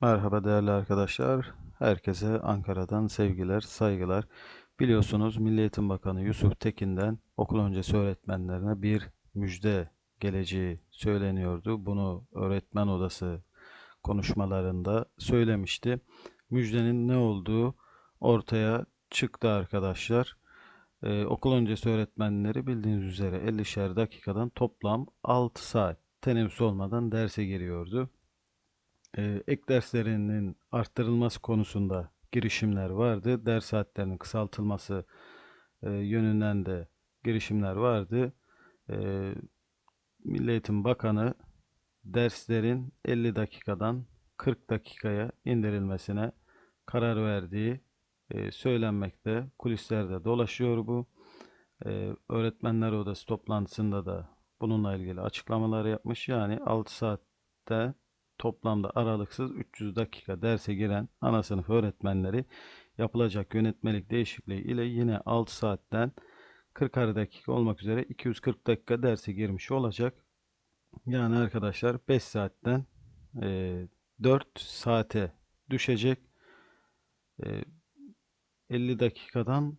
Merhaba değerli arkadaşlar. Herkese Ankara'dan sevgiler, saygılar. Biliyorsunuz Milli Eğitim Bakanı Yusuf Tekin'den okul öncesi öğretmenlerine bir müjde geleceği söyleniyordu. Bunu öğretmen odası konuşmalarında söylemişti. Müjdenin ne olduğu ortaya çıktı arkadaşlar. Ee, okul öncesi öğretmenleri bildiğiniz üzere 50'şer dakikadan toplam 6 saat teneffüs olmadan derse giriyordu e, ek derslerinin arttırılması konusunda girişimler vardı. Ders saatlerinin kısaltılması e, yönünden de girişimler vardı. E, Milli Eğitim Bakanı derslerin 50 dakikadan 40 dakikaya indirilmesine karar verdiği e, söylenmekte. Kulislerde dolaşıyor bu. E, Öğretmenler Odası toplantısında da bununla ilgili açıklamalar yapmış. Yani 6 saatte toplamda aralıksız 300 dakika derse giren ana sınıf öğretmenleri yapılacak yönetmelik değişikliği ile yine 6 saatten 40 dakika olmak üzere 240 dakika derse girmiş olacak. Yani arkadaşlar 5 saatten e, 4 saate düşecek. E, 50 dakikadan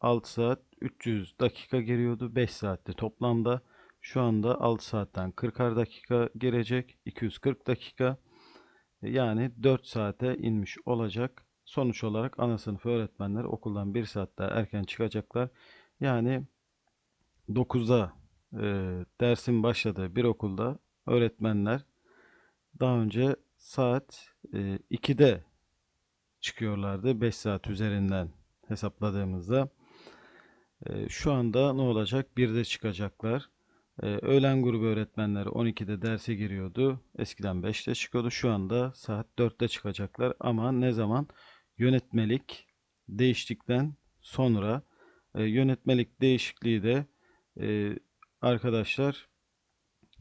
6 saat 300 dakika giriyordu. 5 saatte toplamda şu anda 6 saatten 40 dakika girecek. 240 dakika. Yani 4 saate inmiş olacak. Sonuç olarak ana sınıf öğretmenler okuldan 1 saat daha erken çıkacaklar. Yani 9'da e, dersin başladığı bir okulda öğretmenler daha önce saat e, 2'de çıkıyorlardı. 5 saat üzerinden hesapladığımızda. E, şu anda ne olacak? 1'de çıkacaklar. Ee, öğlen grubu öğretmenleri 12'de derse giriyordu. Eskiden 5'te çıkıyordu. Şu anda saat 4'te çıkacaklar. Ama ne zaman? Yönetmelik değiştikten sonra e, yönetmelik değişikliği de e, arkadaşlar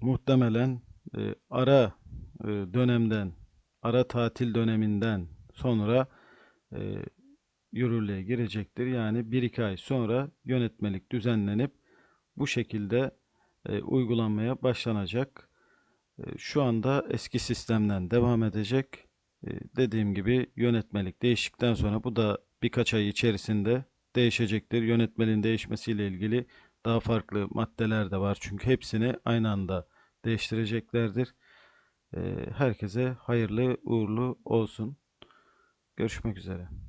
muhtemelen e, ara dönemden ara tatil döneminden sonra yürürlüğe girecektir. Yani 1-2 ay sonra yönetmelik düzenlenip bu şekilde e, uygulanmaya başlanacak. E, şu anda eski sistemden devam edecek. E, dediğim gibi yönetmelik değiştikten sonra bu da birkaç ay içerisinde değişecektir. Yönetmeliğin değişmesiyle ilgili daha farklı maddeler de var. Çünkü hepsini aynı anda değiştireceklerdir. E, herkese hayırlı uğurlu olsun. Görüşmek üzere.